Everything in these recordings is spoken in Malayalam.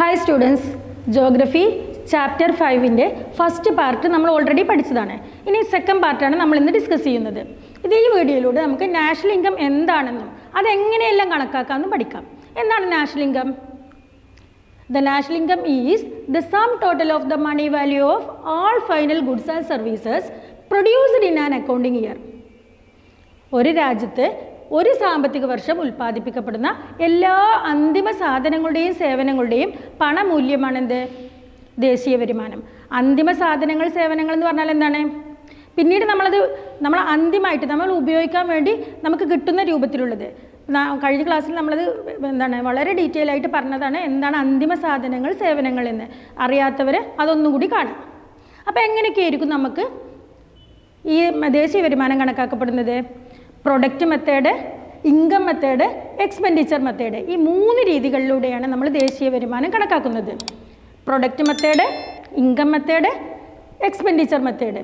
ഹായ് സ്റ്റുഡൻസ് ജോഗ്രഫി ചാപ്റ്റർ ഫൈവിന്റെ ഫസ്റ്റ് പാർട്ട് നമ്മൾ ഓൾറെഡി പഠിച്ചതാണ്. ഇനി സെക്കൻഡ് പാർട്ടാണ് നമ്മൾ ഇന്ന് ഡിസ്കസ് ചെയ്യുന്നത്. ഇത് ഈ വീഡിയോയിലൂടെ നമുക്ക് നാഷണൽ ഇൻകം എന്താണെന്നും അതെങ്ങനെയെല്ലാം കണക്കാക്കാമെന്നും പഠിക്കാം. എന്താണ് national income the national income is the sum total of the money value of all final goods and services produced in an accounting year ഒരു രാജ്യത്ത് ഒരു സാമ്പത്തിക വർഷം ഉൽപ്പാദിപ്പിക്കപ്പെടുന്ന എല്ലാ അന്തിമ സാധനങ്ങളുടെയും സേവനങ്ങളുടെയും പണമൂല്യമാണെന്ത്? ദേശീയ വരുമാനം. അന്തിമ സാധനങ്ങൾ സേവനങ്ങൾ എന്ന് പറഞ്ഞാൽ എന്താണ്? പിന്നീട് നമ്മളത് നമ്മൾ അന്തിമമായിട്ട് നമ്മൾ ഉപയോഗിക്കാൻ വേണ്ടി നമുക്ക് കിട്ടുന്ന രൂപത്തിലുള്ളത്. കഴിഞ്ഞ ക്ലാസ്സിൽ നമ്മളത് എന്താണ് വളരെ ഡീറ്റെയിൽ ആയിട്ട് പറഞ്ഞതാണ് എന്താണ് അന്തിമ സാധനങ്ങൾ സേവനങ്ങൾ എന്ന്. അറിയാത്തവർ അതൊന്നുകൂടി കാണാം. അപ്പോൾ എങ്ങനെയൊക്കെ ആയിരിക്കും നമുക്ക് ഈ ദേശീയ വരുമാനം കണക്കാക്കപ്പെടുന്നത്? Product method income method expenditure method ഈ മൂന്ന് രീതികളിലൂടെയാണ് നമ്മൾ ദേശീയ വരുമാനം കണക്കാക്കുന്നത്. Product method income method expenditure method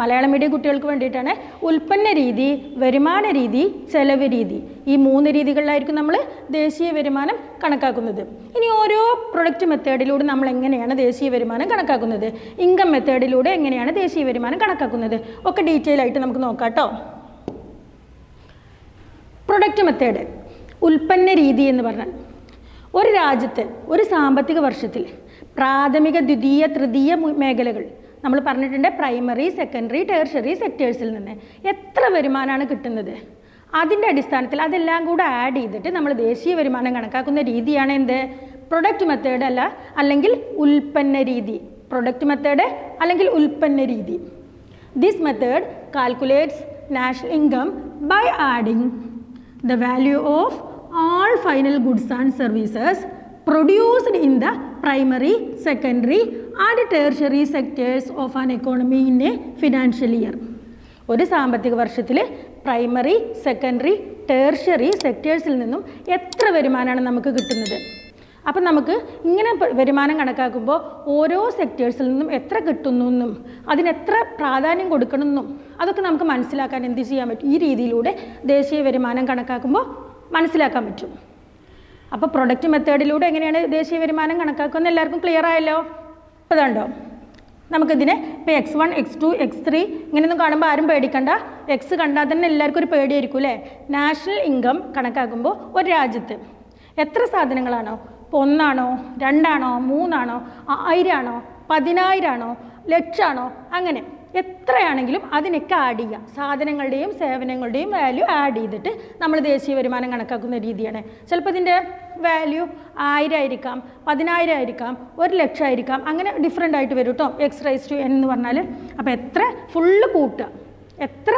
Malayalam medium കുട്ടികൾക്ക് വേണ്ടിയിട്ടാണ് ഉൽപ്പന്ന രീതി വരുമാന രീതി ചെലവ് രീതി. ഈ മൂന്ന് രീതികളിലായിരിക്കും നമ്മൾ ദേശീയ വരുമാനം കണക്കാക്കുന്നത്. ഇനി ഓരോ പ്രൊഡക്റ്റ് മെത്തേഡിലൂടെ നമ്മൾ എങ്ങനെയാണ് ദേശീയ വരുമാനം കണക്കാക്കുന്നത്? ഇൻകം മെത്തേഡിലൂടെ എങ്ങനെയാണ് ദേശീയ വരുമാനം കണക്കാക്കുന്നത്? ഒക്കെ ഡീറ്റെയിൽ ആയിട്ട് നമുക്ക് നോക്കാം കേട്ടോ. പ്രൊഡക്റ്റ് മെത്തേഡ് ഉൽപ്പന്ന രീതി എന്ന് പറഞ്ഞാൽ ഒരു രാജ്യത്ത് ഒരു സാമ്പത്തിക വർഷത്തിൽ പ്രാഥമിക ദ്വിതീയ തൃതീയ മേഖലകൾ നമ്മൾ പറഞ്ഞിട്ടുണ്ട് പ്രൈമറി സെക്കൻഡറി ടേർഷറി സെക്ടേഴ്സിൽ നിന്ന് എത്ര വരുമാനമാണ് കിട്ടുന്നത്? അതിന്റെ അടിസ്ഥാനത്തിൽ അതെല്ലാം കൂടെ ആഡ് ചെയ്തിട്ട് നമ്മൾ ദേശീയ വരുമാനം കണക്കാക്കുന്ന രീതിയാണ് എന്ത്? പ്രൊഡക്റ്റ് മെത്തേഡ് അല്ല അല്ലെങ്കിൽ ഉൽപ്പന്ന രീതി. പ്രൊഡക്റ്റ് മെത്തേഡ് അല്ലെങ്കിൽ ഉൽപ്പന്ന രീതി. This method calculates national income by adding the value of all final goods and services produced in the primary, secondary and tertiary sectors of an economy in a financial year. ഒരു സാമ്പത്തിക വർഷത്തിൽ പ്രൈമറി സെക്കൻഡറി ടേർഷ്യറി സെക്ടേഴ്സിൽ നിന്നും എത്ര വരുമാനമാണ് നമുക്ക് കിട്ടുന്നത് അപ്പം നമുക്ക് ഇങ്ങനെ വരുമാനം കണക്കാക്കുമ്പോൾ ഓരോ സെക്ടേഴ്സിൽ നിന്നും എത്ര കിട്ടുന്നു എന്നും അതിനെത്ര പ്രാധാന്യം കൊടുക്കണമെന്നും അതൊക്കെ നമുക്ക് മനസ്സിലാക്കാൻ എന്ത് ചെയ്യാൻ പറ്റും? ഈ രീതിയിലൂടെ ദേശീയ വരുമാനം കണക്കാക്കുമ്പോൾ മനസ്സിലാക്കാൻ പറ്റും. അപ്പോൾ പ്രൊഡക്റ്റ് മെത്തേഡിലൂടെ എങ്ങനെയാണ് ദേശീയ വരുമാനം കണക്കാക്കുമെന്ന് എല്ലാവർക്കും ക്ലിയർ ആയല്ലോ? അപ്പോൾ ഇതുണ്ടോ നമുക്കിതിനെ ഇപ്പോൾ X one X two X three ഇങ്ങനെയൊന്നും കാണുമ്പോൾ ആരും പേടിക്കണ്ട. എക്സ് കണ്ടാൽ തന്നെ എല്ലാവർക്കും ഒരു പേടിയായിരിക്കും അല്ലേ? നാഷണൽ ഇൻകം കണക്കാക്കുമ്പോൾ ഒരു രാജ്യത്ത് എത്ര സാധനങ്ങളാണോ ഇപ്പോൾ ഒന്നാണോ രണ്ടാണോ മൂന്നാണോ ആയിരമാണോ പതിനായിരമാണോ ലക്ഷമാണോ അങ്ങനെ എത്രയാണെങ്കിലും അതിനൊക്കെ ആഡ് ചെയ്യാം. സാധനങ്ങളുടെയും സേവനങ്ങളുടെയും വാല്യൂ ആഡ് ചെയ്തിട്ട് നമ്മൾ ദേശീയ വരുമാനം കണക്കാക്കുന്ന രീതിയാണ്. ചിലപ്പോൾ ഇതിന്റെ വാല്യൂ ആയിരം ആയിരിക്കാം പതിനായിരം ആയിരിക്കാം ഒരു ലക്ഷം ആയിരിക്കാം അങ്ങനെ ഡിഫറെന്റ് ആയിട്ട് വരും കേട്ടോ എക്സ് റൈസ് ടു എൻ എന്ന് പറഞ്ഞാൽ അപ്പോൾ എത്ര ഫുള്ള് കൂട്ടുക. എത്ര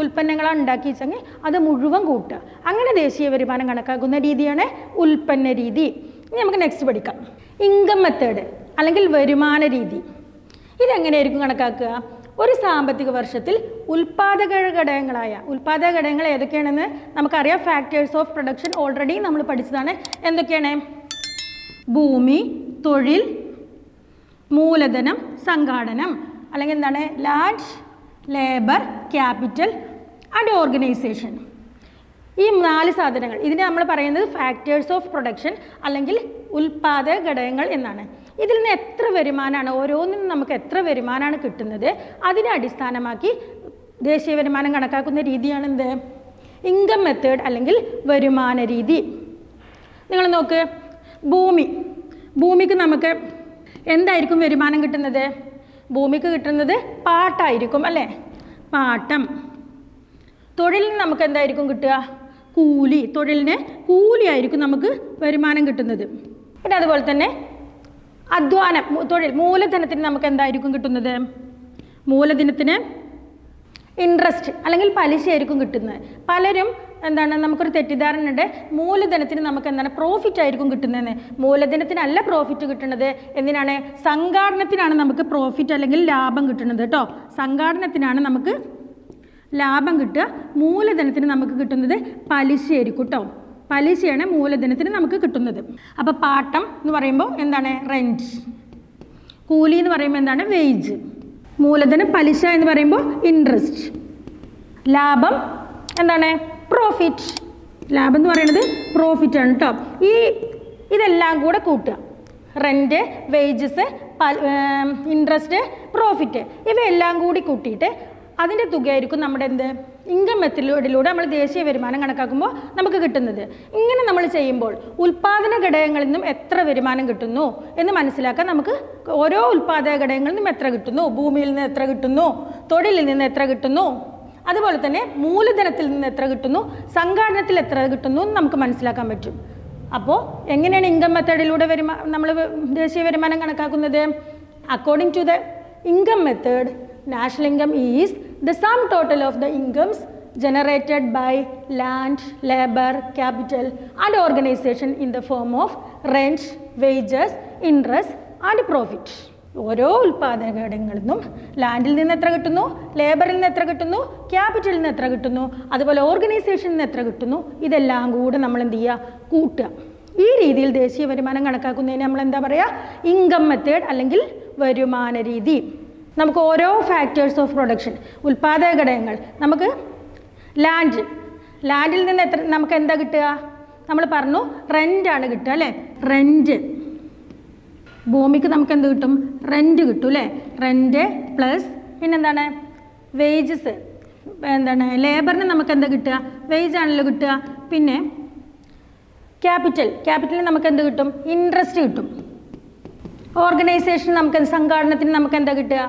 ഉൽപ്പന്നങ്ങളാണ് ഉണ്ടാക്കി വെച്ചെങ്കിൽ അത് മുഴുവൻ കൂട്ടുക. അങ്ങനെ ദേശീയ വരുമാനം കണക്കാക്കുന്ന രീതിയാണ് ഉൽപ്പന്ന രീതി. ഇനി നമുക്ക് നെക്സ്റ്റ് പഠിക്കാം. ഇൻകം മെത്തേഡ് അല്ലെങ്കിൽ വരുമാന രീതി. ഇതെങ്ങനെയായിരിക്കും കണക്കാക്കുക? ഒരു സാമ്പത്തിക വർഷത്തിൽ ഉൽപാദക ഘടകങ്ങളായ ഉൽപാദക ഘടകങ്ങൾ ഏതൊക്കെയാണെന്ന് നമുക്കറിയാം. ഫാക്ടേഴ്സ് ഓഫ് പ്രൊഡക്ഷൻ ഓൾറെഡി നമ്മൾ പഠിച്ചതാണ്. എന്തൊക്കെയാണ്? ഭൂമി തൊഴിൽ മൂലധനം സംഘാടനം അല്ലെങ്കിൽ എന്താണ്? Land labour capital and organisation ഈ നാല് സാധനങ്ങൾ ഇതിനെ നമ്മൾ പറയുന്നത് ഫാക്ടേഴ്സ് ഓഫ് പ്രൊഡക്ഷൻ അല്ലെങ്കിൽ ഉൽപാദക ഘടകങ്ങൾ എന്നാണ്. ഇതിൽ നിന്ന് എത്ര വരുമാനമാണ് ഓരോന്നിനും നമുക്ക് എത്ര വരുമാനമാണ് കിട്ടുന്നത് അതിനെ അടിസ്ഥാനമാക്കി ദേശീയ വരുമാനം കണക്കാക്കുന്ന രീതിയാണ് എന്ത്? ഇൻകം മെത്തേഡ് അല്ലെങ്കിൽ വരുമാന രീതി. നിങ്ങൾ നോക്ക് ഭൂമി. ഭൂമിക്ക് നമുക്ക് എന്തായിരിക്കും വരുമാനം കിട്ടുന്നത്? ഭൂമിക്ക് കിട്ടുന്നത് പാട്ടായിരിക്കും അല്ലേ? പാട്ടം. തൊഴിലിന് നമുക്ക് എന്തായിരിക്കും കിട്ടുക? കൂലി തൊഴിലിന് കൂലിയായിരിക്കും നമുക്ക് വരുമാനം കിട്ടുന്നത്. പിന്നെ അതുപോലെ തന്നെ അധ്വാനം തൊഴിൽ മൂലധനത്തിന് നമുക്ക് എന്തായിരിക്കും കിട്ടുന്നത്? മൂലധനത്തിന് ഇൻട്രസ്റ്റ് അല്ലെങ്കിൽ പലിശയായിരിക്കും കിട്ടുന്നത്. പലരും എന്താണ് നമുക്കൊരു തെറ്റിദ്ധാരണ ഉണ്ട് മൂലധനത്തിന് നമുക്ക് എന്താണ് പ്രോഫിറ്റ് ആയിരിക്കും കിട്ടുന്നതെന്ന് മൂലധനത്തിനല്ല പ്രോഫിറ്റ് കിട്ടുന്നത് എന്തിനാണ്? സംഘാടനത്തിനാണ് നമുക്ക് പ്രോഫിറ്റ് അല്ലെങ്കിൽ ലാഭം കിട്ടുന്നത് കേട്ടോ സംഘാടനത്തിനാണ് നമുക്ക് ലാഭം കിട്ടുക. മൂലധനത്തിന് നമുക്ക് കിട്ടുന്നത് പലിശയായിരിക്കും കേട്ടോ പലിശയാണ് മൂലധനത്തിന് നമുക്ക് കിട്ടുന്നത്. അപ്പോൾ പാട്ടം എന്ന് പറയുമ്പോൾ എന്താണ്? റെന്റ് കൂലി എന്ന് പറയുമ്പോൾ എന്താണ്? വേജ് മൂലധനം പലിശ എന്ന് പറയുമ്പോൾ ഇൻട്രസ്റ്റ് ലാഭം എന്താണ്? പ്രോഫിറ്റ് ലാഭം എന്ന് പറയുന്നത് പ്രോഫിറ്റ് ആണ് കേട്ടോ ഈ ഇതെല്ലാം കൂടെ കൂട്ടുക. റെന്റ് വേജസ് ഇൻട്രസ്റ്റ് പ്രോഫിറ്റ് ഇവയെല്ലാം കൂടി കൂട്ടിയിട്ട് അതിന്റെ തുകയായിരിക്കും നമ്മുടെ എന്ത്? ഇൻകം മെത്തഡിലൂടെ നമ്മൾ ദേശീയ വരുമാനം കണക്കാക്കുമ്പോൾ നമുക്ക് കിട്ടുന്നത്. ഇങ്ങനെ നമ്മൾ ചെയ്യുമ്പോൾ ഉൽപ്പാദന ഘടകങ്ങളിൽ നിന്നും എത്ര വരുമാനം കിട്ടുന്നു എന്ന് മനസ്സിലാക്കാൻ നമുക്ക് ഓരോ ഉൽപ്പാദന ഘടകങ്ങളിൽ നിന്നും എത്ര കിട്ടുന്നു? ഭൂമിയിൽ നിന്ന് എത്ര കിട്ടുന്നു? തൊഴിലിൽ നിന്ന് എത്ര കിട്ടുന്നു? അതുപോലെ തന്നെ മൂലധനത്തിൽ നിന്ന് എത്ര കിട്ടുന്നു? സംഘാടനത്തിൽ എത്ര കിട്ടുന്നു എന്ന് നമുക്ക് മനസ്സിലാക്കാൻ പറ്റും. അപ്പോൾ എങ്ങനെയാണ് ഇൻകം മെത്തേഡിലൂടെ വരുമാ നമ്മൾ ദേശീയ വരുമാനം കണക്കാക്കുന്നത്? According to the income method national income is the sum total of the incomes generated by land, labor, capital and organization in the form of rent, wages, interest and profit. ഓരോ ഉൽപാദന ഘടകങ്ങളിൽ നിന്നും ലാൻഡിൽ നിന്ന് എത്ര കിട്ടുന്നു? ലേബറിൽ നിന്ന് എത്ര കിട്ടുന്നു? ക്യാപിറ്റലിൽ നിന്ന് എത്ര കിട്ടുന്നു? അതുപോലെ ഓർഗനൈസേഷനിൽ നിന്ന് എത്ര കിട്ടുന്നു? ഇതെല്ലാം കൂടെ നമ്മൾ എന്ത് ചെയ്യുക? കൂട്ടുക. ഈ രീതിയിൽ ദേശീയ വരുമാനം കണക്കാക്കുന്നതിന് നമ്മൾ എന്താ പറയുക? ഇൻകം മെത്തേഡ് അല്ലെങ്കിൽ വരുമാന രീതി. നമുക്ക് ഓരോ ഫാക്ടേഴ്സ് ഓഫ് പ്രൊഡക്ഷൻ ഉൽപ്പാദക ഘടകങ്ങൾ നമുക്ക് ലാൻഡ് ലാൻഡിൽ നിന്ന് എത്ര നമുക്ക് എന്താ കിട്ടുക? നമ്മൾ പറഞ്ഞു റെന്റാണ് കിട്ടുക അല്ലേ? റെന്റ് ഭൂമിക്ക് നമുക്ക് എന്ത് കിട്ടും? റെന്റ് കിട്ടും അല്ലേ? റെന്റ് പ്ലസ് പിന്നെന്താണ്? വേജസ് എന്താണ്? ലേബറിന് നമുക്ക് എന്താ കിട്ടുക? വേജ് ആണല്ലോ കിട്ടുക. പിന്നെ ക്യാപിറ്റൽ ക്യാപിറ്റലിന് നമുക്ക് എന്ത് കിട്ടും? ഇൻട്രസ്റ്റ് കിട്ടും. ഓർഗനൈസേഷൻ നമുക്ക് സംഘാടനത്തിന് നമുക്ക് എന്താ കിട്ടുക?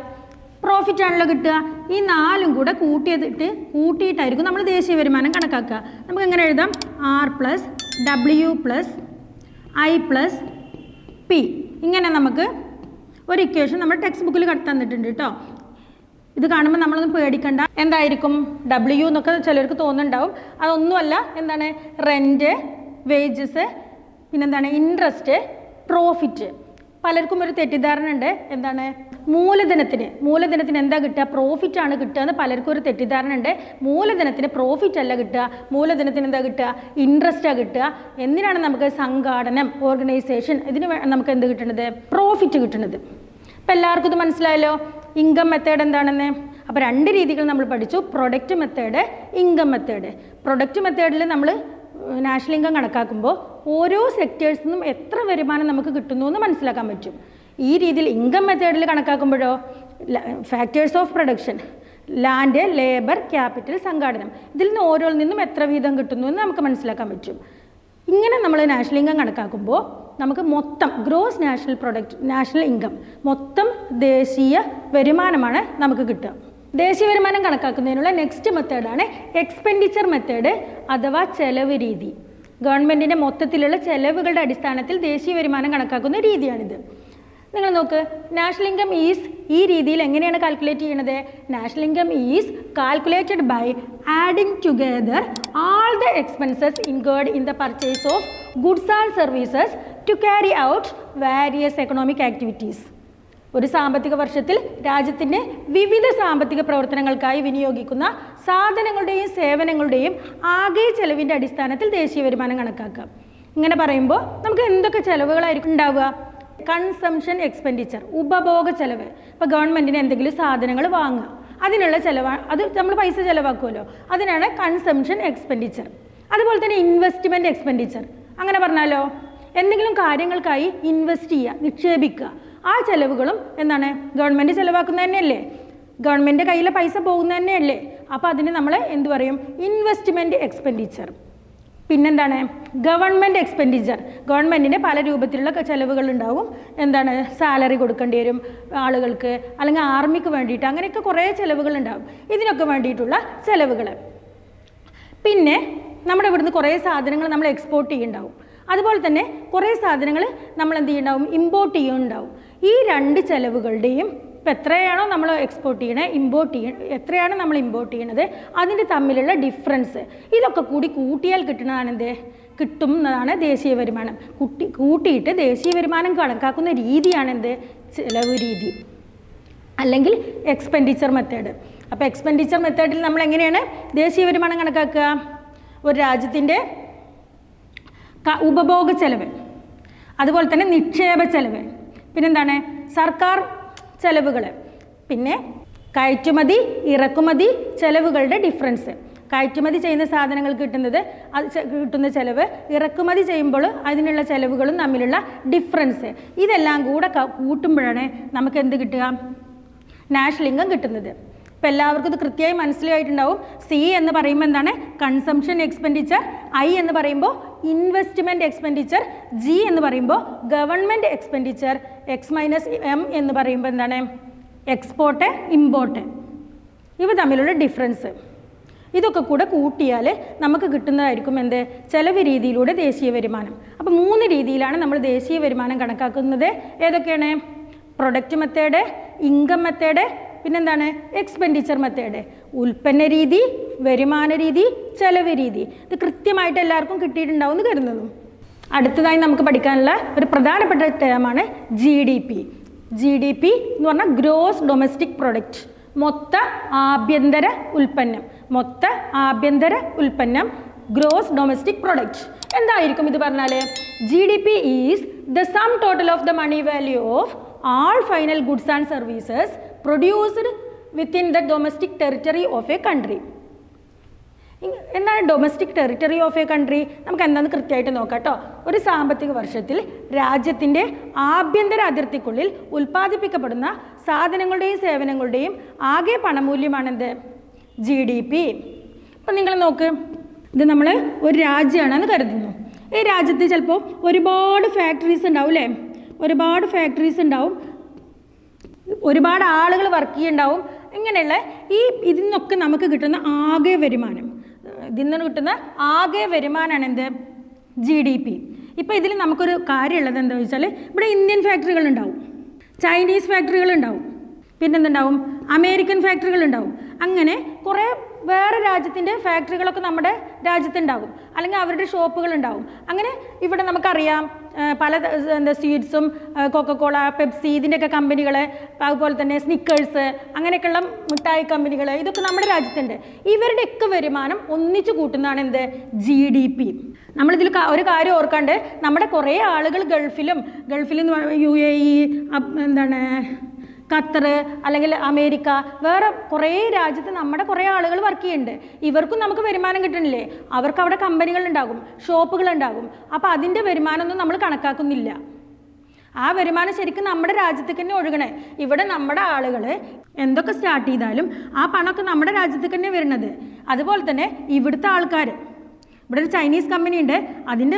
പ്രോഫിറ്റ് ആണല്ലോ കിട്ടുക. ഈ നാലും കൂടെ കൂട്ടിയതിട്ട് കൂട്ടിയിട്ടായിരിക്കും നമ്മൾ ദേശീയ വരുമാനം കണക്കാക്കുക. നമുക്ക് എങ്ങനെ എഴുതാം? R plus W plus I plus P ഇങ്ങനെ നമുക്ക് ഒരു ഇക്വേഷൻ നമ്മൾ ടെക്സ്റ്റ് ബുക്കിൽ തന്നിട്ടുണ്ട് കേട്ടോ ഇത് കാണുമ്പോൾ നമ്മളൊന്നും പേടിക്കണ്ട. എന്തായിരിക്കും? ഡബ്ല്യു എന്നൊക്കെ ചിലർക്ക് തോന്നുന്നുണ്ടാവും. അതൊന്നുമല്ല എന്താണ്? റെന്റ് വേജസ് പിന്നെന്താണ്? ഇൻട്രസ്റ്റ് പ്രോഫിറ്റ് പലർക്കും ഒരു തെറ്റിദ്ധാരണ ഉണ്ട്. എന്താണ്? മൂലധനത്തിന്. മൂലധനത്തിന് എന്താ കിട്ടുക? പ്രോഫിറ്റ് ആണ് കിട്ടുക എന്ന് പലർക്കും ഒരു തെറ്റിദ്ധാരണ ഉണ്ട്. മൂലധനത്തിന് പ്രോഫിറ്റ് അല്ല കിട്ടുക. മൂലധനത്തിന് എന്താ കിട്ടുക? ഇൻട്രസ്റ്റാണ് കിട്ടുക. എന്തിനാണ് നമുക്ക് സംഘാടനം ഓർഗനൈസേഷൻ ഇതിന് നമുക്ക് എന്ത് കിട്ടുന്നത്? പ്രോഫിറ്റ് കിട്ടുന്നത്. ഇപ്പം എല്ലാവർക്കും ഇത് മനസ്സിലായല്ലോ? ഇൻകം മെത്തേഡ് എന്താണെന്ന്? അപ്പോൾ രണ്ട് രീതികൾ നമ്മൾ പഠിച്ചു. Product method income method product മെത്തേഡിൽ നമ്മൾ നാഷണൽ ഇൻകം കണക്കാക്കുമ്പോൾ ഓരോ സെക്ടേഴ്സിൽ നിന്നും എത്ര വരുമാനം നമുക്ക് കിട്ടുന്നു എന്ന് മനസ്സിലാക്കാൻ പറ്റും. ഈ രീതിയിൽ ഇൻകം മെത്തേഡിൽ കണക്കാക്കുമ്പോഴോ factors of production land labour capital സംഘാടനം ഇതിൽ നിന്ന് ഓരോന്നിൽ നിന്നും എത്ര വീതം കിട്ടുന്നു എന്ന് നമുക്ക് മനസ്സിലാക്കാൻ പറ്റും. ഇങ്ങനെ നമ്മൾ നാഷണൽ ഇൻകം കണക്കാക്കുമ്പോൾ നമുക്ക് മൊത്തം gross national product national income മൊത്തം ദേശീയ വരുമാനമാണ് നമുക്ക് കിട്ടുക. ദേശീയ വരുമാനം കണക്കാക്കുന്നതിനുള്ള നെക്സ്റ്റ് മെത്തേഡാണ് എക്സ്പെൻഡിച്ചർ മെത്തേഡ് അഥവാ ചെലവ് രീതി. ഗവൺമെന്റിന്റെ മൊത്തത്തിലുള്ള ചെലവുകളുടെ അടിസ്ഥാനത്തിൽ ദേശീയ വരുമാനം കണക്കാക്കുന്ന രീതിയാണിത്. നിങ്ങൾ നോക്ക് നാഷണൽ ഇൻകം ഈസ് ഈ രീതിയിൽ എങ്ങനെയാണ് കാൽക്കുലേറ്റ് ചെയ്യുന്നത് national income is calculated by adding together all the expenses incurred in the purchase of goods and services to carry out various economic activities ഒരു സാമ്പത്തിക വർഷത്തിൽ രാജ്യത്തിന്റെ വിവിധ സാമ്പത്തിക പ്രവർത്തനങ്ങൾക്കായി വിനിയോഗിക്കുന്ന സാധനങ്ങളുടെയും സേവനങ്ങളുടെയും ആകെ ചെലവിന്റെ അടിസ്ഥാനത്തിൽ ദേശീയ വരുമാനം കണക്കാക്കാം. ഇങ്ങനെ പറയുമ്പോൾ നമുക്ക് എന്തൊക്കെ ചെലവുകളായിരിക്കും ഉണ്ടാവുക? കൺസംഷൻ എക്സ്പെൻഡിച്ചർ ഉപഭോഗ ചെലവ്. ഇപ്പോൾ ഗവൺമെന്റിന് എന്തെങ്കിലും സാധനങ്ങൾ വാങ്ങുക. അതിനുള്ള ചിലവാണ് അത് നമ്മൾ പൈസ ചിലവാക്കുമല്ലോ. അതിനാണ് കൺസംഷൻ എക്സ്പെൻഡിച്ചർ അതുപോലെ തന്നെ ഇൻവെസ്റ്റ്മെന്റ് എക്സ്പെൻഡിച്ചർ അങ്ങനെ പറഞ്ഞാലോ? എന്തെങ്കിലും കാര്യങ്ങൾക്കായി ഇൻവെസ്റ്റ് ചെയ്യുക നിക്ഷേപിക്കുക. ആ ചിലവുകളും എന്താണ്? ഗവൺമെന്റ് ചിലവാക്കുന്നത് തന്നെയല്ലേ? ഗവൺമെന്റ് കയ്യിലെ പൈസ പോകുന്നത് തന്നെയല്ലേ? അപ്പോൾ അതിന് നമ്മൾ എന്ത് പറയും? ഇൻവെസ്റ്റ്മെന്റ് എക്സ്പെൻഡിച്ചർ പിന്നെന്താണ്? ഗവൺമെന്റ് എക്സ്പെൻഡിച്ചർ ഗവൺമെന്റിന്റെ പല രൂപത്തിലുള്ള ചിലവുകൾ ഉണ്ടാവും. എന്താണ്? സാലറി കൊടുക്കേണ്ടി വരും ആളുകൾക്ക്. അല്ലെങ്കിൽ ആർമിക്ക് വേണ്ടിയിട്ട് അങ്ങനെയൊക്കെ കുറേ ചിലവുകൾ ഉണ്ടാവും. ഇതിനൊക്കെ വേണ്ടിയിട്ടുള്ള ചിലവുകൾ. പിന്നെ നമ്മുടെ ഇവിടുന്ന് കുറേ സാധനങ്ങൾ നമ്മൾ എക്സ്പോർട്ട് ചെയ്യുന്നുണ്ടാവും. അതുപോലെ തന്നെ കുറേ സാധനങ്ങൾ നമ്മൾ എന്ത് ചെയ്യുന്നുണ്ടാവും? ഇമ്പോർട്ട് ചെയ്യുന്നുണ്ടാവും. ഈ രണ്ട് ചെലവുകളുടെയും ഇപ്പം എത്രയാണോ നമ്മൾ എക്സ്പോർട്ട് ചെയ്യണേ ഇമ്പോർട്ട് ചെയ്യ എത്രയാണ് നമ്മൾ ഇമ്പോർട്ട് ചെയ്യണത് അതിന്റെ തമ്മിലുള്ള ഡിഫറൻസ് ഇതൊക്കെ കൂടി കൂട്ടിയാൽ കിട്ടുന്നതാണ് എന്ത്? കിട്ടുന്നതാണ് ദേശീയ വരുമാനം. കുട്ടി കൂട്ടിയിട്ട് ദേശീയ വരുമാനം കണക്കാക്കുന്ന രീതിയാണ് എന്ത്? ചെലവ് രീതി. അല്ലെങ്കിൽ എക്സ്പെൻഡിച്ചർ മെത്തേഡ് അപ്പോൾ എക്സ്പെൻഡിച്ചർ മെത്തേഡിൽ നമ്മൾ എങ്ങനെയാണ് ദേശീയ വരുമാനം കണക്കാക്കുക? ഒരു രാജ്യത്തിന്റെ ഉപഭോഗ ചെലവ്. അതുപോലെ തന്നെ നിക്ഷേപ ചെലവ്. പിന്നെന്താണ്? സർക്കാർ ചെലവുകൾ പിന്നെ കയറ്റുമതി ഇറക്കുമതി ചെലവുകളുടെ ഡിഫറൻസ് കയറ്റുമതി ചെയ്യുന്ന സാധനങ്ങൾ കിട്ടുന്നത് അത് കിട്ടുന്ന ചിലവ് ഇറക്കുമതി ചെയ്യുമ്പോൾ അതിനുള്ള ചിലവുകളും തമ്മിലുള്ള ഡിഫറൻസ് ഇതെല്ലാം കൂടെ കൂട്ടുമ്പോഴാണ് നമുക്ക് എന്ത് കിട്ടുക? ഇൻകം കിട്ടുന്നത്. ഇപ്പം എല്ലാവർക്കും ഇത് കൃത്യമായി മനസ്സിലായിട്ടുണ്ടാവും. സി എന്ന് പറയുമ്പോൾ എന്താണ്? കൺസംഷൻ എക്സ്പെൻഡിച്ചർ ഐ എന്ന് പറയുമ്പോൾ ഇൻവെസ്റ്റ്മെന്റ് എക്സ്പെൻഡിച്ചർ ജി എന്ന് പറയുമ്പോൾ government expenditure X minus M എന്ന് പറയുമ്പോൾ എന്താണ്? എക്സ്പോർട്ട് ഇമ്പോർട്ട് ഇവ തമ്മിലുള്ള ഡിഫറൻസ് ഇതൊക്കെ കൂടെ കൂട്ടിയാൽ നമുക്ക് കിട്ടുന്നതായിരിക്കും എന്ത്? ചെലവ് രീതിയിലൂടെ ദേശീയ വരുമാനം. അപ്പോൾ മൂന്ന് രീതിയിലാണ് നമ്മൾ ദേശീയ വരുമാനം കണക്കാക്കുന്നത്. ഏതൊക്കെയാണ്? പ്രൊഡക്റ്റ് മെത്തേഡ് ഇൻകം മെത്തേഡ് പിന്നെന്താണ്? എക്സ്പെൻഡിച്ചർ മെത്തേഡ് ഉൽപ്പന്ന രീതി വരുമാന രീതി ചെലവ് രീതി. ഇത് കൃത്യമായിട്ട് എല്ലാവർക്കും കിട്ടിയിട്ടുണ്ടാവും എന്ന് കരുതുന്നു. അടുത്തതായി നമുക്ക് പഠിക്കാനുള്ള ഒരു പ്രധാനപ്പെട്ട ടേമാണ് G D P G D P എന്ന് പറഞ്ഞാൽ ഗ്രോസ് ഡൊമസ്റ്റിക് പ്രൊഡക്റ്റ് മൊത്ത ആഭ്യന്തര ഉൽപ്പന്നം. മൊത്ത ആഭ്യന്തര ഉൽപ്പന്നം ഗ്രോസ് ഡൊമസ്റ്റിക് പ്രൊഡക്റ്റ് എന്തായിരിക്കും ഇത് പറഞ്ഞാൽ G D P is the sum total of the money value of all final goods and services produced within the domestic territory of a country എന്താണ് domestic territory of a country നമുക്ക് എന്താണെന്ന് കൃത്യമായിട്ട് നോക്കാം കേട്ടോ ഒരു സാമ്പത്തിക വർഷത്തിൽ രാജ്യത്തിന്റെ ആഭ്യന്തര അതിർത്തിക്കുള്ളിൽ ഉൽപ്പാദിപ്പിക്കപ്പെടുന്ന സാധനങ്ങളുടെയും സേവനങ്ങളുടെയും ആകെ പണമൂല്യമാണെന്ത്? ജി ഡി പി അപ്പം നിങ്ങൾ നോക്ക്. ഇത് നമ്മൾ ഒരു രാജ്യമാണെന്ന് കരുതുന്നു. ഈ രാജ്യത്ത് ചിലപ്പോൾ ഒരുപാട് ഫാക്ടറീസ് ഉണ്ടാവും അല്ലേ ഒരുപാട് ഫാക്ടറീസ് ഉണ്ടാവും. ഒരുപാട് ആളുകൾ വർക്ക് ചെയ്യുന്നുണ്ടാവും ഇങ്ങനെയുള്ള ഈ ഇതിൽ നിന്നൊക്കെ നമുക്ക് കിട്ടുന്ന ആകെ വരുമാനം. ഇതിൽ നിന്ന് കിട്ടുന്ന ആകെ വരുമാനമാണ് എന്ത്? ജി ഡി പി ഇപ്പോൾ ഇതിൽ നമുക്കൊരു കാര്യമുള്ളത് എന്താ വെച്ചാൽ ഇവിടെ ഇന്ത്യൻ ഫാക്ടറികൾ ഉണ്ടാവും ചൈനീസ് ഫാക്ടറികൾ ഉണ്ടാവും പിന്നെന്തുണ്ടാവും? അമേരിക്കൻ ഫാക്ടറികൾ ഉണ്ടാവും അങ്ങനെ കുറേ വേറെ രാജ്യത്തിന്റെ ഫാക്ടറികളൊക്കെ നമ്മുടെ രാജ്യത്തുണ്ടാകും. അല്ലെങ്കിൽ അവരുടെ ഷോപ്പുകൾ ഉണ്ടാകും അങ്ങനെ ഇവിടെ നമുക്കറിയാം പല എന്താ സ്വീറ്റ്സും കൊക്കക്കോള പെപ്സി ഇതിന്റെയൊക്കെ കമ്പനികൾ അതുപോലെ തന്നെ സ്നിക്കേഴ്സ് അങ്ങനെയൊക്കെയുള്ള മിഠായി കമ്പനികൾ ഇതൊക്കെ നമ്മുടെ രാജ്യത്തുണ്ട്. ഇവരുടെയൊക്കെ വരുമാനം ഒന്നിച്ചു കൂട്ടുന്നതാണ് എന്ത്? ജി ഡി പി നമ്മളിതിൽ ഒരു കാര്യം ഓർക്കാണ്ട് നമ്മുടെ കുറേ ആളുകൾ ഗൾഫിലും ഗൾഫിൽ യു എ ഇ എന്താണ് ഖത്തർ അല്ലെങ്കിൽ അമേരിക്ക വേറെ കുറേ രാജ്യത്ത് നമ്മുടെ കുറേ ആളുകൾ വർക്ക് ചെയ്യുന്നുണ്ട്. ഇവർക്കും നമുക്ക് വരുമാനം കിട്ടണില്ലേ? അവർക്ക് അവിടെ കമ്പനികളുണ്ടാകും ഷോപ്പുകളുണ്ടാകും അപ്പോൾ അതിന്റെ വരുമാനമൊന്നും നമ്മൾ കണക്കാക്കുന്നില്ല. ആ വരുമാനം ശരിക്കും നമ്മുടെ രാജ്യത്തേക്ക് തന്നെ ഒഴുകണേ. ഇവിടെ നമ്മുടെ ആളുകൾ എന്തൊക്കെ സ്റ്റാർട്ട് ചെയ്താലും ആ പണമൊക്കെ നമ്മുടെ രാജ്യത്തേക്ക് തന്നെ വരുന്നത്. അതുപോലെ തന്നെ ഇവിടുത്തെ ആൾക്കാർ ഇവിടെ ഒരു ചൈനീസ് കമ്പനി ഉണ്ട്. അതിന്റെ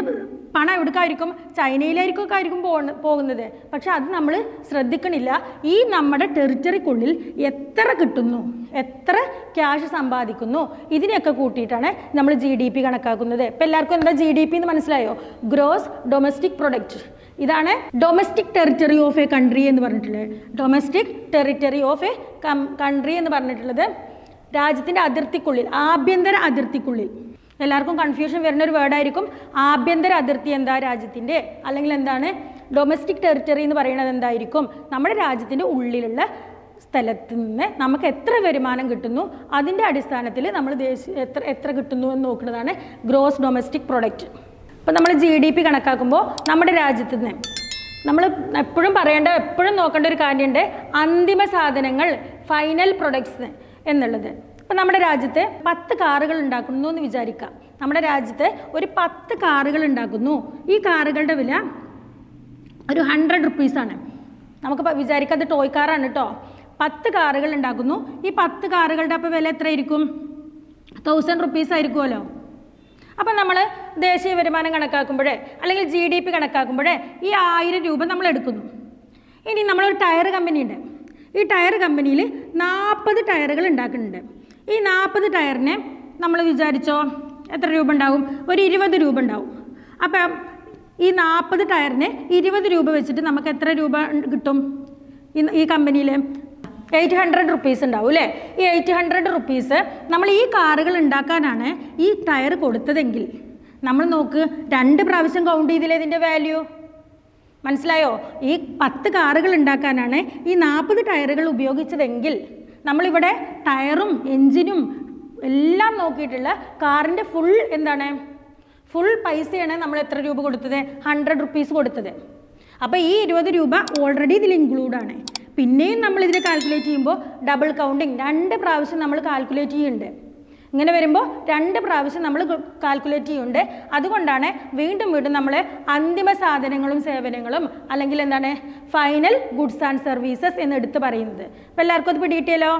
പണം എവിടേക്കായിരിക്കും? ചൈനയിലേക്കൊക്കെ ആയിരിക്കും പോകുന്നത്. പക്ഷെ അത് നമ്മൾ ശ്രദ്ധിക്കണില്ല. ഈ നമ്മുടെ ടെറിറ്ററിക്കുള്ളിൽ എത്ര കിട്ടുന്നു? എത്ര ക്യാഷ് സമ്പാദിക്കുന്നു? ഇതിനെയൊക്കെ കൂട്ടിയിട്ടാണ് നമ്മൾ ജി ഡി പി കണക്കാക്കുന്നത്. ഇപ്പം എല്ലാവർക്കും എന്താ ജി ഡി പി എന്ന് മനസ്സിലായോ? ഗ്രോസ് ഡൊമസ്റ്റിക് പ്രൊഡക്റ്റ് ഇതാണ് domestic territory of a country എന്ന് പറഞ്ഞിട്ടുള്ളത്. Domestic territory of a country എന്ന് പറഞ്ഞിട്ടുള്ളത് രാജ്യത്തിന്റെ അതിർത്തിക്കുള്ളിൽ ആഭ്യന്തര അതിർത്തിക്കുള്ളിൽ. എല്ലാവർക്കും കൺഫ്യൂഷൻ വരുന്ന ഒരു വേർഡായിരിക്കും ആഭ്യന്തര അതിർത്തി എന്താ? രാജ്യത്തിന്റെ അല്ലെങ്കിൽ എന്താണ്? ഡൊമസ്റ്റിക് ടെറിറ്ററി എന്ന് പറയുന്നത് എന്തായിരിക്കും? നമ്മുടെ രാജ്യത്തിന്റെ ഉള്ളിലുള്ള സ്ഥലത്ത് നിന്ന് നമുക്ക് എത്ര വരുമാനം കിട്ടുന്നു? അതിന്റെ അടിസ്ഥാനത്തിൽ നമ്മൾ ദേശീയ എത്ര എത്ര കിട്ടുന്നു എന്ന് നോക്കുന്നതാണ് ഗ്രോസ് ഡൊമസ്റ്റിക് പ്രൊഡക്റ്റ് അപ്പോൾ നമ്മൾ ജി ഡി പി കണക്കാക്കുമ്പോൾ നമ്മുടെ രാജ്യത്ത് നിന്ന് നമ്മൾ എപ്പോഴും പറയേണ്ട എപ്പോഴും നോക്കേണ്ട ഒരു കാര്യമുണ്ട്. അന്തിമ സാധനങ്ങൾ ഫൈനൽ പ്രൊഡക്ട്സ് എന്നുള്ളത്. ഇപ്പം നമ്മുടെ രാജ്യത്തെ പത്ത് കാറുകൾ ഉണ്ടാക്കുന്നു എന്ന് വിചാരിക്കാം. നമ്മുടെ രാജ്യത്തെ ഒരു പത്ത് കാറുകൾ ഉണ്ടാക്കുന്നു. ഈ കാറുകളുടെ വില ഒരു ഹൺഡ്രഡ് റുപ്പീസാണ് നമുക്ക് വിചാരിക്കാം അത് ടോയ് കാറാണ് കേട്ടോ പത്ത് കാറുകൾ ഉണ്ടാക്കുന്നു. ഈ പത്ത് കാറുകളുടെ അപ്പോൾ വില എത്രയായിരിക്കും? തൗസൻഡ് റുപ്പീസ് ആയിരിക്കുമല്ലോ. അപ്പം നമ്മൾ ദേശീയ വരുമാനം കണക്കാക്കുമ്പോഴേ അല്ലെങ്കിൽ ജി ഡി പി കണക്കാക്കുമ്പോഴേ ഈ ആയിരം രൂപ നമ്മൾ എടുക്കുന്നു. ഇനി നമ്മളൊരു ടയർ കമ്പനി ഉണ്ട്. ഈ ടയർ കമ്പനിയിൽ നാൽപ്പത് ടയറുകൾ ഉണ്ടാക്കുന്നുണ്ട്. ഈ നാൽപ്പത് ടയറിന് നമ്മൾ വിചാരിച്ചോ എത്ര രൂപ ഉണ്ടാവും? ഒരു ഇരുപത് രൂപ ഉണ്ടാവും. അപ്പം ഈ നാൽപ്പത് ടയറിന് ഇരുപത് രൂപ വെച്ചിട്ട് നമുക്ക് എത്ര രൂപ കിട്ടും? ഈ- കമ്പനിയിൽ എയ്റ്റ് ഹൺഡ്രഡ് റുപ്പീസ് ഉണ്ടാവും അല്ലേ? ഈ എയ്റ്റ് ഹൺഡ്രഡ് റുപ്പീസ് നമ്മൾ ഈ കാറുകൾ ഉണ്ടാക്കാനാണ് ഈ ടയർ കൊടുത്തതെങ്കിൽ. നമ്മൾ നോക്ക് രണ്ട് പ്രാവശ്യം കൗണ്ട് ചെയ്തില്ലേ ഇതിന്റെ വാല്യൂ മനസ്സിലായോ? ഈ പത്ത് കാറുകൾ ഉണ്ടാക്കാനാണ് ഈ നാൽപ്പത് ടയറുകൾ ഉപയോഗിച്ചതെങ്കിൽ. നമ്മളിവിടെ ടയറും എൻജിനും എല്ലാം നോക്കിയിട്ടുള്ള കാറിന്റെ ഫുൾ എന്താണ്? ഫുൾ പൈസയാണ് നമ്മൾ എത്ര രൂപ കൊടുത്തത്? ഹൺഡ്രഡ് റുപ്പീസ് കൊടുത്തത്. അപ്പോൾ ഈ ഇരുപത് രൂപ ഓൾറെഡി ഇതിൽ ഇൻക്ലൂഡാണ് പിന്നെയും നമ്മൾ ഇതിനെ കാൽക്കുലേറ്റ് ചെയ്യുമ്പോൾ ഡബിൾ കൗണ്ടിങ് രണ്ട് പ്രാവശ്യം നമ്മൾ കാൽക്കുലേറ്റ് ചെയ്യുന്നുണ്ട്. ഇങ്ങനെ വരുമ്പോൾ രണ്ട് പ്രാവശ്യം നമ്മൾ കാൽക്കുലേറ്റ് ചെയ്യുന്നുണ്ട്. അതുകൊണ്ടാണ് വീണ്ടും വീണ്ടും നമ്മൾ അന്തിമ സാധനങ്ങളും സേവനങ്ങളും അല്ലെങ്കിൽ എന്താണ് ഫൈനൽ ഗുഡ്സ് ആൻഡ് സർവീസസ് എന്ന് എടുത്ത് പറയുന്നത്. അപ്പോൾ എല്ലാവർക്കും അത് പിടിയിട്ടിയല്ലോ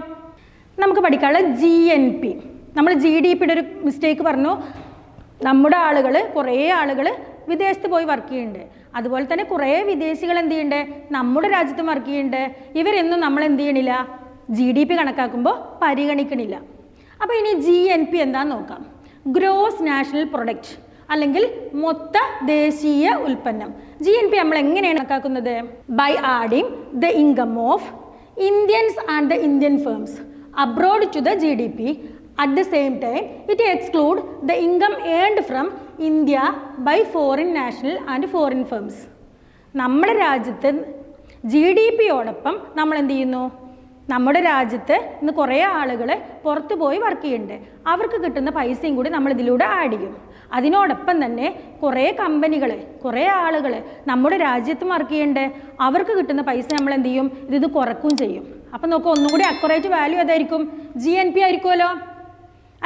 നമുക്ക് പഠിക്കാനുള്ള ജി എൻ പി നമ്മൾ ജി ഡി പിയുടെ ഒരു മിസ്റ്റേക്ക് പറഞ്ഞു. നമ്മുടെ ആളുകൾ കുറേ ആളുകൾ വിദേശത്ത് പോയി വർക്ക് ചെയ്യുന്നുണ്ട്. അതുപോലെ തന്നെ കുറേ വിദേശികൾ എന്ത് ചെയ്യുന്നുണ്ട്? നമ്മുടെ രാജ്യത്തും വർക്ക് ചെയ്യുന്നുണ്ട്. ഇവരെന്നും നമ്മൾ എന്ത് ചെയ്യണില്ല? ജി ഡി പി കണക്കാക്കുമ്പോൾ പരിഗണിക്കണില്ല. അപ്പോൾ ഇനി ജി എൻ പി എന്താന്ന് നോക്കാം. ഗ്രോസ് നാഷണൽ പ്രൊഡക്റ്റ് അല്ലെങ്കിൽ മൊത്ത ദേശീയ ഉൽപ്പന്നം. ജി എൻ പി നമ്മൾ എങ്ങനെയാണ് കണക്കാക്കുന്നത്? By adding the income of Indians and the Indian firms abroad to the G D P at the same time it exclude the income earned from India by foreign national and foreign firms നമ്മുടെ രാജ്യത്ത് ജി ഡി പിയോടൊപ്പം നമ്മൾ എന്ത് ചെയ്യുന്നു? നമ്മുടെ രാജ്യത്ത് ഇന്ന് കുറേ ആളുകൾ പുറത്തു പോയി വർക്ക് ചെയ്യുന്നുണ്ട്. അവർക്ക് കിട്ടുന്ന പൈസയും കൂടി നമ്മൾ ഇതിലൂടെ ആഡ് ചെയ്യും. അതിനോടൊപ്പം തന്നെ കുറേ കമ്പനികൾ കുറേ ആളുകൾ നമ്മുടെ രാജ്യത്ത് വർക്ക് ചെയ്യുന്നുണ്ട്. അവർക്ക് കിട്ടുന്ന പൈസ നമ്മൾ എന്ത് ചെയ്യും? ഇത് കുറക്കുകയും ചെയ്യും. അപ്പം നോക്കുക ഒന്നും കൂടി അക്കുറേറ്റ് വാല്യൂ ഏതായിരിക്കും ജി എൻ പി ആയിരിക്കുമല്ലോ.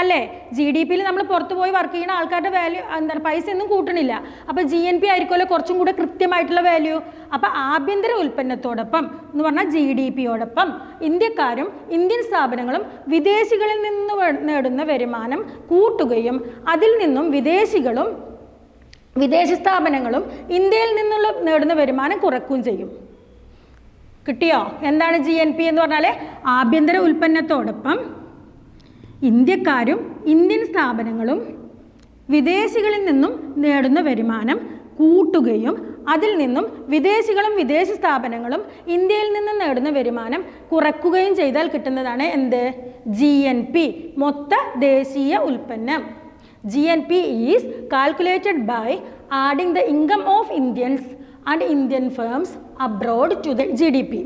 അല്ലേ? ജി ഡി പിയിൽ നമ്മൾ പുറത്ത് പോയി വർക്ക് ചെയ്യുന്ന ആൾക്കാരുടെ വാല്യൂ എന്താണ് പൈസ ഒന്നും കൂട്ടണില്ല. അപ്പോൾ ജി എൻ പി ആയിരിക്കുമല്ലോ കുറച്ചും കൂടെ കൃത്യമായിട്ടുള്ള വാല്യൂ അപ്പോൾ ആഭ്യന്തര ഉൽപ്പന്നത്തോടൊപ്പം എന്ന് പറഞ്ഞാൽ ജി ഡി പിയോടൊപ്പം ഇന്ത്യക്കാരും ഇന്ത്യൻ സ്ഥാപനങ്ങളും വിദേശികളിൽ നിന്ന് നേടുന്ന വരുമാനം കൂട്ടുകയും അതിൽ നിന്നും വിദേശികളും വിദേശ സ്ഥാപനങ്ങളും ഇന്ത്യയിൽ നിന്നുള്ള നേടുന്ന വരുമാനം കുറക്കുകയും ചെയ്യും. കിട്ടിയോ? എന്താണ് ജി എന്ന് പറഞ്ഞാൽ ആഭ്യന്തര ഉൽപ്പന്നത്തോടൊപ്പം ഇന്ത്യക്കാരും ഇന്ത്യൻ സ്ഥാപനങ്ങളും വിദേശികളിൽ നിന്നും നേടുന്ന വരുമാനം കൂട്ടുകയും അതിൽ നിന്നും വിദേശികളും വിദേശ സ്ഥാപനങ്ങളും ഇന്ത്യയിൽ നിന്നും നേടുന്ന വരുമാനം കുറക്കുകയും ചെയ്താൽ കിട്ടുന്നതാണ് എന്ത്? ജി എൻ പി മൊത്ത ദേശീയ ഉൽപ്പന്നം. G N P is calculated by adding the income of Indians and Indian firms abroad to the G D P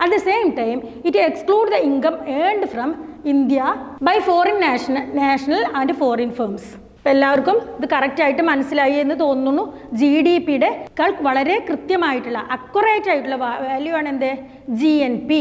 at the same time it exclude the income earned from India by foreign national national and foreign firms എല്ലാവർക്കും ഇത് കറക്റ്റായിട്ട് മനസ്സിലായി എന്ന് തോന്നുന്നു. ജി ഡി പിയുടെ വളരെ കൃത്യമായിട്ടുള്ള അക്യുറേറ്റ് ആയിട്ടുള്ള വാല്യൂ ആണ് എന്ത്? G N P